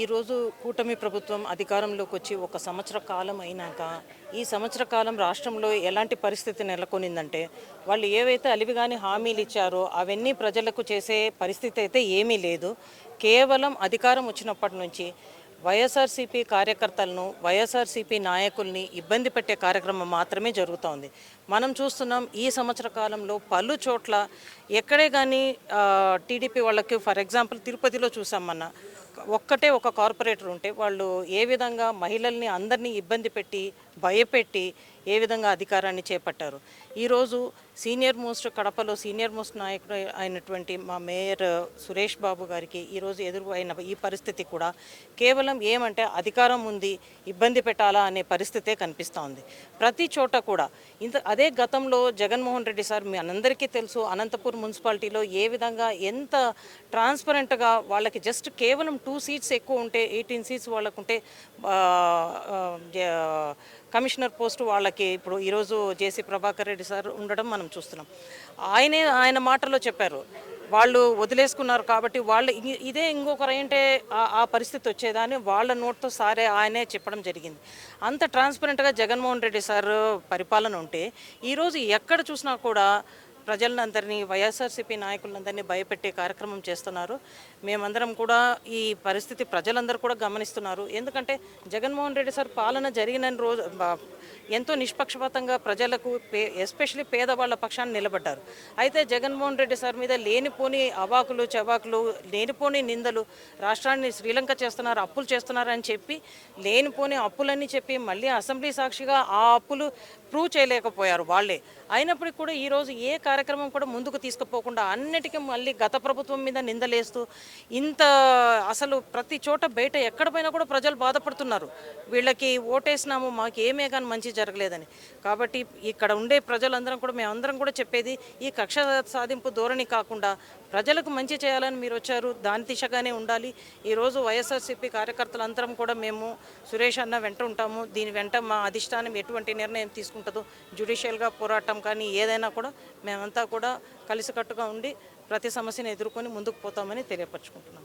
ఈరోజు కూటమి ప్రభుత్వం అధికారంలోకి వచ్చి ఒక సంవత్సర కాలం అయినాక ఈ సంవత్సర కాలం రాష్ట్రంలో ఎలాంటి పరిస్థితి నెలకొనిందంటే వాళ్ళు ఏవైతే అలివిగాని హామీలు ఇచ్చారో అవన్నీ ప్రజలకు చేసే పరిస్థితి అయితే ఏమీ లేదు. కేవలం అధికారం వచ్చినప్పటి నుంచి వైఎస్ఆర్సీపీ కార్యకర్తలను వైఎస్ఆర్సీపీ నాయకుల్ని ఇబ్బంది పెట్టే కార్యక్రమం మాత్రమే జరుగుతోంది మనం చూస్తున్నాం ఈ సంవత్సర కాలంలో పలు చోట్ల ఎక్కడే కానీ టీడీపీ వాళ్ళకి ఫర్ ఎగ్జాంపుల్ తిరుపతిలో చూసాం మన ఒక్కటే ఒక కార్పొరేటర్ ఉంటే వాళ్ళు ఏ విధంగా మహిళల్ని అందరినీ ఇబ్బంది పెట్టి భయపెట్టి ఏ విధంగా అధికారాన్ని చేపట్టారు? ఈరోజు సీనియర్ మోస్ట్ కడపలో సీనియర్ మోస్ట్ నాయకుడు అయినటువంటి మా మేయర్ సురేష్ బాబు గారికి ఈరోజు ఎదురు అయిన ఈ పరిస్థితి కూడా కేవలం ఏమంటే అధికారం ఉంది ఇబ్బంది పెట్టాలా అనే పరిస్థితే కనిపిస్తూ ఉంది. ప్రతి చోట కూడా ఇంత అదే గతంలో జగన్మోహన్ రెడ్డి సార్ మీ అందరికీ తెలుసు అనంతపూర్ మున్సిపాలిటీలో ఏ విధంగా ఎంత ట్రాన్స్పరెంట్గా వాళ్ళకి జస్ట్ కేవలం టూ సీట్స్ ఎక్కువ ఉంటే ఎయిటీన్ సీట్స్ వాళ్ళకుంటే కమిషనర్ పోస్ట్ వాళ్ళకి ఇప్పుడు ఈరోజు జేసీ ప్రభాకర్ రెడ్డి సార్ ఉండడం మనం చూస్తున్నాం. ఆయనే ఆయన మాటల్లో చెప్పారు. వాళ్ళు వదిలేసుకున్నారు కాబట్టి వాళ్ళు ఇదే ఇంకొకరు ఏంటే ఆ- ఆ పరిస్థితి వచ్చేదాన్ని వాళ్ళ నోట్తో సారే ఆయనే చెప్పడం జరిగింది. అంత ట్రాన్స్పరెంట్గా జగన్మోహన్ రెడ్డి సార్ పరిపాలన ఉంటే ఈరోజు ఎక్కడ చూసినా కూడా ప్రజలందరినీ వైఎస్ఆర్సీపీ నాయకులందరినీ భయపెట్టే కార్యక్రమం చేస్తున్నారు. మేమందరం కూడా ఈ పరిస్థితి ప్రజలందరూ కూడా గమనిస్తున్నారు. ఎందుకంటే జగన్మోహన్ రెడ్డి సార్ పాలన జరిగిన రోజు ఎంతో నిష్పక్షపాతంగా ప్రజలకు పే ఎస్పెషలీ పేదవాళ్ళ పక్షాన్ని నిలబడ్డారు. అయితే జగన్మోహన్ రెడ్డి సార్ మీద లేనిపోని అవాకులు చవాకులు లేనిపోని నిందలు రాష్ట్రాన్ని శ్రీలంక చేస్తున్నారు అప్పులు చేస్తున్నారని చెప్పి లేనిపోని అప్పులన్నీ చెప్పి మళ్ళీ అసెంబ్లీ సాక్షిగా ఆ అప్పులు ప్రూవ్ చేయలేకపోయారు వాళ్ళే. అయినప్పటికీ కూడా ఈరోజు ఏ కార్యక్రమం కూడా ముందుకు తీసుకుపోకుండా అన్నిటికీ మళ్ళీ గత ప్రభుత్వం మీద నిందలేస్తూ ఇంత అసలు ప్రతి చోట బయట ఎక్కడ కూడా ప్రజలు బాధపడుతున్నారు. వీళ్ళకి ఓటేసినాము మాకు ఏమే కానీ మంచి జరగలేదని. కాబట్టి ఇక్కడ ఉండే ప్రజలందరం కూడా మేమందరం కూడా చెప్పేది ఈ కక్ష సాధింపు ధోరణి కాకుండా ప్రజలకు మంచి చేయాలని మీరు వచ్చారు దాని దిశగానే ఉండాలి. ఈరోజు వైఎస్ఆర్సీపీ కార్యకర్తలందరం కూడా మేము సురేష్ అన్న వెంట ఉంటాము. దీని వెంట మా అధిష్టానం ఎటువంటి నిర్ణయం తీసుకుంటుందో జ్యుడిషియల్గా పోరాటం కానీ ఏదైనా కూడా మేము అంతా కూడా కలిసికట్టుగా ఉండి ప్రతి సమస్యను ఎదుర్కొని ముందుకు పోతామని తెలియపరచుకుంటున్నాం.